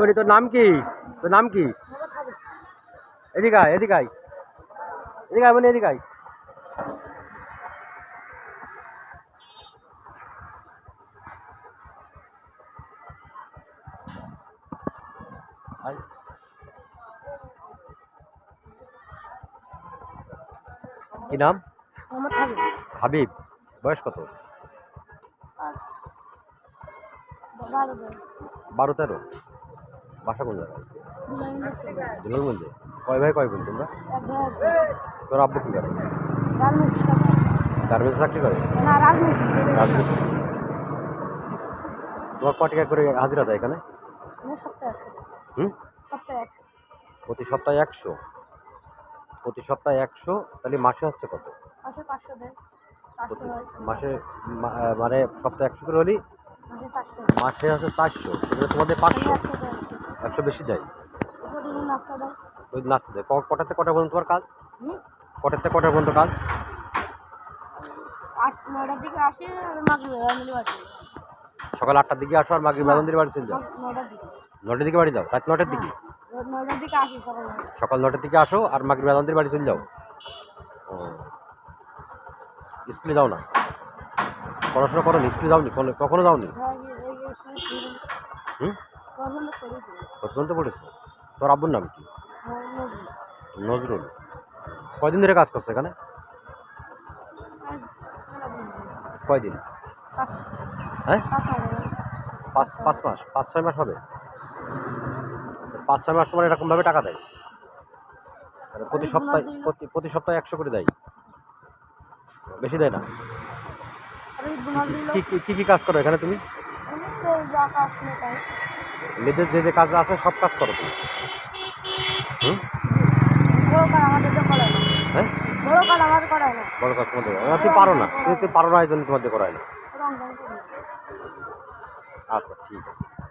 বলি তোর নাম কি? তোর নাম কি? এদিকে আয় এদিকে আয়। এদিকে আয় মানে এদিকে আয়। কি নাম? হাবিব। হাবিব বয়স কত? বারো তেরো। বাসা কোন জায়গায়? জুলালগঞ্জে কয় ভাই কয় বোন তোমরা? তোর আব্বু কী করে? গার্মেন্টস চাকরি করে? রাজমিস্ত্রি। তোমার ক টাকা করে হাজিরা দেয় এখানে? হুম? প্রতি সপ্তাহে একশো? প্রতি সপ্তাহে একশো তাহলে মাসে হচ্ছে কত? মাসে মানে সপ্তাহে একশো করে হলে মাসে হচ্ছে চারশো। সেখানে তোমাদের পাঁচশো। একশো বেশি দেয়? প্রতিদিন নাস্তা দেয়। কটাতে কটা পর্যন্ত তোমার কাজ? কটাতে কটা পর্যন্ত কাজ? মাগরি সকাল আটটার দিকে আসো আর মাগরিব বাজানদের বাড়ি চলে যাও? নটার দিকে। বাড়ি যাও? রাত নটার দিকে? আসি সকাল নটার দিকে আসো আর মাগরিব বাজানদের বাড়ি চলে যাও? স্কুলে যাও না? পড়াশোনা করো নি স্কুলে যাওনি? কখনো যাওনি? হ্যাঁ। হুম? পর্যন্ত পড়েছো। তোর আব্বুর নাম কি? নজরুল। কয়দিন ধরে কাজ করছ এখানে? কয়দিন? হ্যাঁ? পাঁচ পাঁচ মাস। পাঁচ, ছয় মাস হবে? পাঁচ, ছয় মাস তোমার এরকমভাবে টাকা দেয়? প্রতি সপ্তাহে, প্রতি প্রতি সপ্তাহে একশো করে দেয়। বেশি দেয় না? কি কি কাজ করো এখানে তুমি? যা নিজের যে যে কাজ আছে সব কাজ করো তুমি। হুম? না। হ্যাঁ? বড় কাজ না। তোমাদের তুমি পারো না। তুমি তুমি পারো না এই জন্য তোমাদের করায় না। আচ্ছা ঠিক আছে।